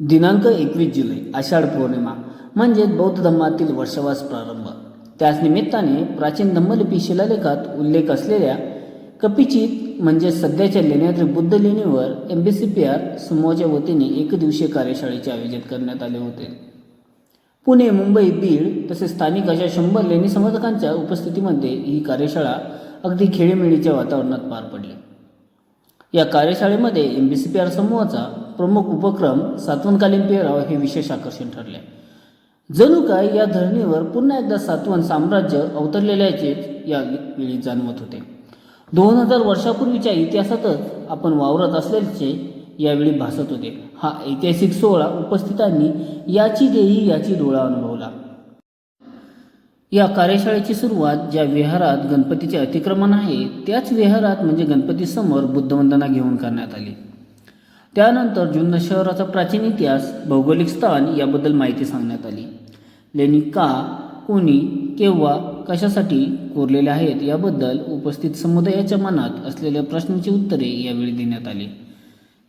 दिनांक एकवीस जुलै आषाढ पौर्णिमा म्हणजेच बौद्ध धर्मातील वर्षवास प्रारंभ. त्याच निमित्ताने प्राचीन धम्मलिपी शिलालेखात उल्लेख असलेल्या कपिचित म्हणजे सध्याच्या Lenyadri Buddha लेणीवर M B C P R समूहाच्या वतीने एकदिवसीय कार्यशाळेचे आयोजित करण्यात आले होते. पुणे मुंबई बीड तसेच स्थानिक अशा शंभर लेणी समर्थकांच्या उपस्थितीमध्ये ही कार्यशाळा अगदी खेळीमेळीच्या वातावरणात पार पडली. या कार्यशाळेमध्ये M B C P R समूहाचा प्रमुख उपक्रम सातवनकालीन पेहराव हे विशेष आकर्षण ठरले. जणू काय या धरणीवर पुन्हा एकदा सातवन साम्राज्य अवतरलेल्याचेच या वेळी जाणवत होते. दोन हजार वर्षापूर्वीच्या इतिहासातच आपण वावरत असल्याचे यावेळी भासत होते. हा ऐतिहासिक सोहळा उपस्थितांनी याची देही याची डोळा अनुभवला. या कार्यशाळेची सुरुवात ज्या विहारात गणपतीचे अतिक्रमण आहे त्याच विहारात म्हणजे गणपतीसमोर बुद्धवंदना घेऊन करण्यात आली. त्यानंतर जुन्नर शहराचा प्राचीन इतिहास भौगोलिक स्थान याबद्दल माहिती सांगण्यात आली. लेणी का कोणी केव्हा कशासाठी कोरलेल्या आहेत याबद्दल उपस्थित समुदायाच्या मनात असलेल्या प्रश्नांची उत्तरे यावेळी देण्यात आली.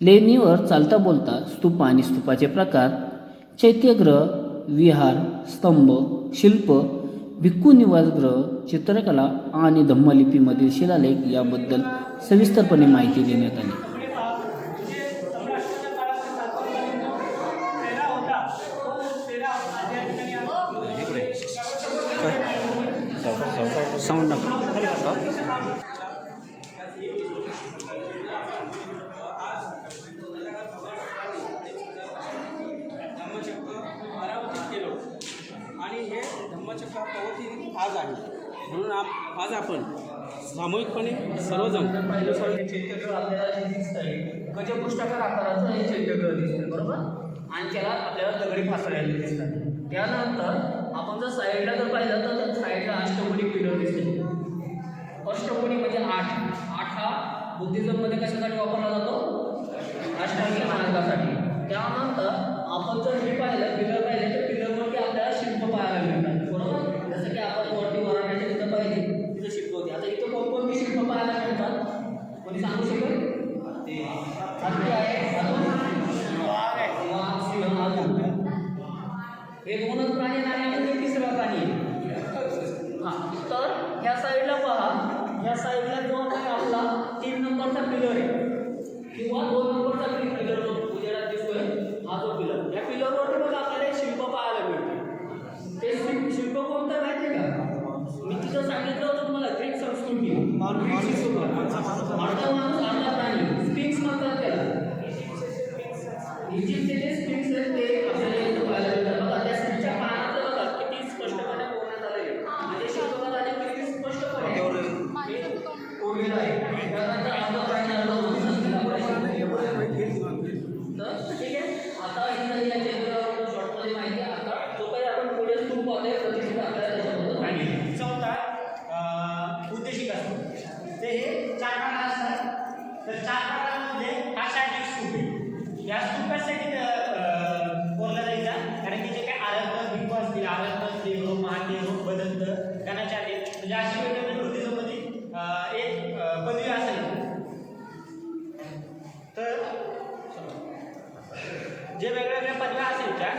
लेणीवर चालता बोलता स्तूप आणि स्तूपाचे प्रकार चैत्यग्रह विहार स्तंभ शिल्प भिक्खू निवासगृह चित्रकला आणि धम्मलिपीमधील शिलालेख याबद्दल सविस्तरपणे माहिती देण्यात आली. साऊंड परावर्तित केलं आणि हे धम्मचक्र आज आहे. म्हणून आप आज आपण सामूहिकपणे सर्वजण चैत्यग्रह आपल्याला जे दिसतंय गजपृष्ठाकार आकाराचं हे चैत्यग्रह दिसतंय बरोबर? आणि त्याला आपल्याला दगडी फासळलेले दिसतात. त्यानंतर आपण जर साईडला जर पाहिलं तर अष्टकोनी पिलर दिसतो अष्टकोनी म्हणजे आठ. आठ हा बुद्धिझममध्ये कशासाठी वापरला जातो? अष्टांगी मार्गासाठी. त्यानंतर आपण जर हे पाहिलं पिलर पाहिलं तर पिलरवरती आपल्याला शिल्प पाहायला मिळतात. हां. तर ह्या साईडला पहा. ह्या साईडला जो आहे आपला तीन नंबरचा पिलर आहे. किंवा दोन नंबरचा पिलर जो उजेडात दिसतोय हा जो पिलर या पिलरवरती बघा आपल्याला शिल्प पाहायला मिळते. ते शिल्प कोणतं माहिती का? मी तिथं सांगितलं होतं तुम्हाला ग्रीक संस्कृती ग्रीक अर्धा माणूस अर्धा प्राणी. स्पिंक्स म्हणतात त्याला. इजिप्तचे जे स्पिंक्स आहेत ते आपल्याला इथं पाहायला मिळतात बघा त्या स्त्रीच्या कानातलं बघा किती स्पष्टपणे बोलण्यात आलेलं आहे म्हणजे शिल्पकाराने किती स्पष्टपणे हे कोरलेलं आहे त्यानंतर अर्धा प्राणी अर्धा माणूस असलेला आहे. तर ठीक आहे आता ही झाली या चंद्रावर शॉर्टमध्ये माहिती आहे आता जो काही आपण पुढे स्तूप पाहतोय प्रतिष्ठित आपल्याला त्याच्याबद्दल सांगितलं चौथा अं, उद्देशिक असतो ते हे चार पानं असतात तर चार पानांमध्ये हा शारीरिक स्तूप आहे. या स्तूपासाठी अं, जायचा. कारण की जे काही आराध भिक्खू असतील आराध देह महादेह बदंत गणाचार्य म्हणजे अशी वेगवेगळ्या कृतीमध्ये एक पदवी असेल. तर जे वेगवेगळ्या पदव्या असायच्या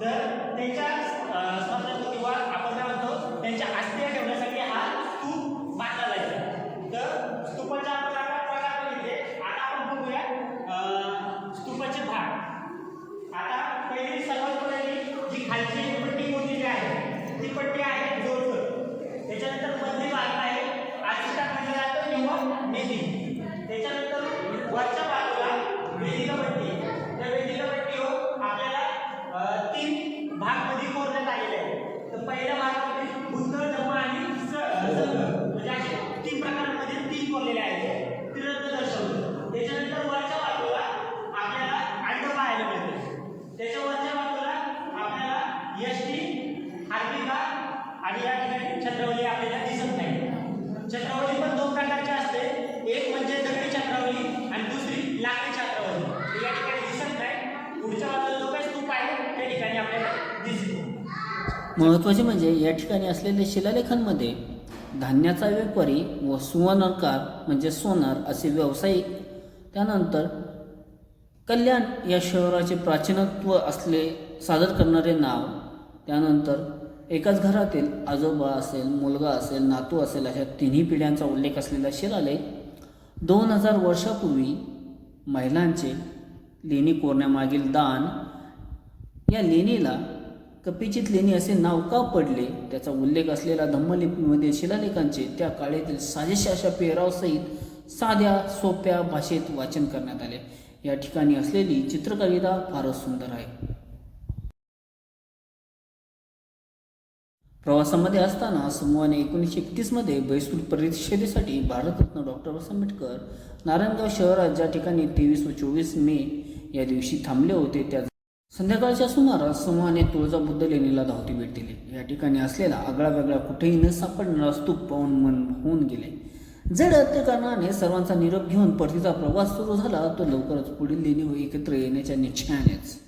तर त्यांच्या अं, स्मरणार्थ किंवा आपण काय म्हणतो त्यांच्या अस्थिया ठेवण्यासाठी हा स्तूप बांधला जायचा तर स्तूपाच्या आपण आता प्रकार बघितले आता आपण बघूया अं, स्तूपाचे भाग आता पहिली सर्वात पहिली जी खालची पट्टी कोणती आहे ती पट्टी आहे जोडकर त्याच्यानंतर मधली भाग आहे आशिष्टात म्हटलं जातं किंवा मेदी त्याच्यानंतर वरच्या बाजूला वेदिका पट्टी त्या वेदिका पट्टीवर आपल्याला अं, तीन भागमध्ये कोरण्यात आलेले आहेत तर पहिल्या भागामध्ये बुद्ध धर्म आणि स- अं, संघ म्हणजे असे तीन प्रकारांमध्ये तीन कोरलेले आहेत त्रिरत्न दर्शवलं त्याच्यानंतर वरच्या बाजूला आपल्याला अंड पाहायला मिळते त्याच्या वरच्या बाजूला आपल्याला यष्टी हार्दिका आणि या ठिकाणी छत्रवली आपल्याला दिसत नाही छत्रवली पण दोन प्रकारची असते एक म्हणजे दगडी छत्रवली आणि दुसरी लाकडी छत्रवली ही या ठिकाणी दिसत नाही पुढच्या बाजूला जो काही स्तूप आहे त्या ठिकाणी आपल्याला दिसतो महत्त्वाचे म्हणजे या ठिकाणी असलेल्या शिलालेखांमध्ये धान्याचा व्यापारी व सुवर्णकार म्हणजे सोनार असे व्यावसायिक त्यानंतर कल्याण या शहराचे प्राचीनत्व असले सादर करणारे नाव त्यानंतर एकाच घरातील आजोबा असेल मुलगा असेल नातू असेल अशा तिन्ही पिढ्यांचा उल्लेख असलेला शिलालेख दोन हजार वर्षापूर्वी महिलांचे लेणी कोरण्यामागील दान या लेणीला कपिचित लेणी असे नाव का पडले? त्याचा उल्लेख असलेला धम्मलिपीमध्ये शिलालेखांचे त्या काळातील साजेशा अशा पेहरावसहित साध्या सोप्या भाषेत वाचन करण्यात आले. या ठिकाणी असलेली चित्रकविता फारच सुंदर आहे. प्रवासामध्ये असताना समूहाने एकोणीसशे एकतीसमध्ये बैसूर परिषदेसाठी भारतरत्न डॉक्टर बाबासाहेब आंबेडकर नारायणगाव शहरात ज्या ठिकाणी तेवीस व चोवीस मे या दिवशी थांबले होते त्या संध्याकाळच्या सुमारास समूहाने तुळजा बुद्ध लेणीला धावती भेट दिली. या ठिकाणी असलेला आगळा वेगळा कुठेही न सापडणारा स्तूप पाहून मन होऊन गेले. जड कारणाने सर्वांचा निरोप घेऊन परतीचा प्रवास सुरू झाला तो लवकरच पुढील लेणी व एकत्र येण्याच्या निश्चयानेच.